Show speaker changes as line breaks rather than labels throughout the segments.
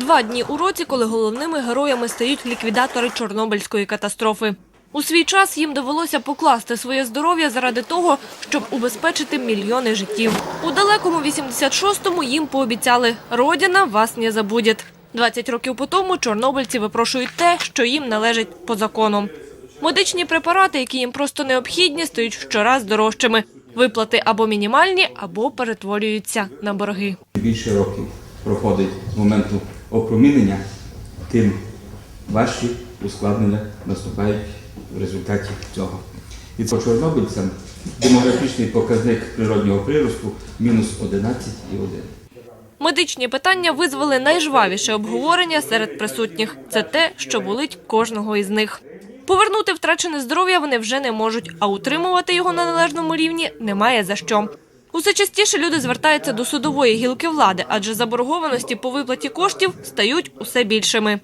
Два дні у році, коли головними героями стають ліквідатори Чорнобильської катастрофи. У свій час їм довелося покласти своє здоров'я заради того, щоб убезпечити мільйони життів. У далекому 86-му їм пообіцяли «Родина вас не забуде». 20 років по тому чорнобильці випрошують те, що їм належить по закону. Медичні препарати, які їм просто необхідні, стають щораз дорожчими. Виплати або мінімальні, або перетворюються на борги.
більше років проходить з моменту опромінення, тим важчі ускладнення наступають в результаті цього. І по чорнобильцям демографічний показник природнього приросту мінус 11,1.
Медичні питання визвали найжвавіше обговорення серед присутніх. Це те, що болить кожного із них. Повернути втрачене здоров'я вони вже не можуть, а утримувати його на належному рівні немає за що. Усе частіше люди звертаються до судової гілки влади, адже заборгованості по виплаті коштів стають усе більшими.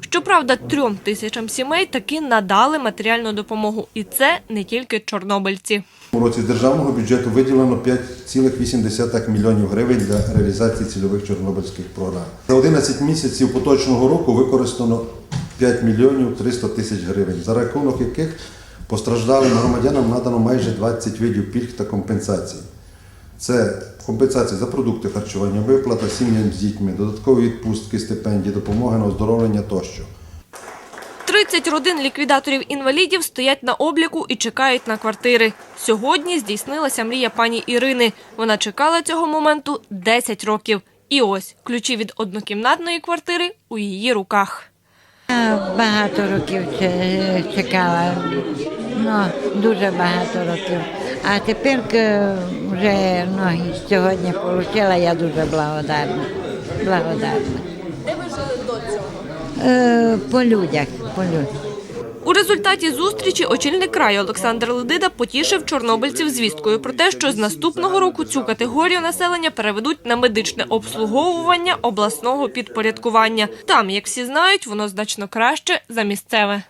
Щоправда, трьом тисячам сімей таки надали матеріальну допомогу, і це не тільки чорнобильці.
У році з державного бюджету виділено 5,8 мільйонів гривень для реалізації цільових чорнобильських програм. За 11 місяців поточного року використано 5 мільйонів 300 тисяч гривень, за рахунок яких постраждалим громадянам надано майже 20 видів пільг та компенсацій. Це компенсація за продукти харчування, виплата сім'ям з дітьми, додаткові відпустки, стипендії, допомога на оздоровлення тощо.
30 родин ліквідаторів-інвалідів стоять на обліку і чекають на квартири. Сьогодні здійснилася мрія пані Ірини. Вона чекала цього моменту 10 років. І ось ключі від однокімнатної квартири у її руках.
Багато років чекала, ну, дуже багато років. А тепер вже ну, сьогодні отримала, я дуже благодарна. благодарна. Де ви жили до цього? Е, по людях, по людях.
У результаті зустрічі очільник краю Олександр Ледида потішив чорнобильців звісткою про те, що з наступного року цю категорію населення переведуть на медичне обслуговування обласного підпорядкування. Там, як всі знають, воно значно краще за місцеве.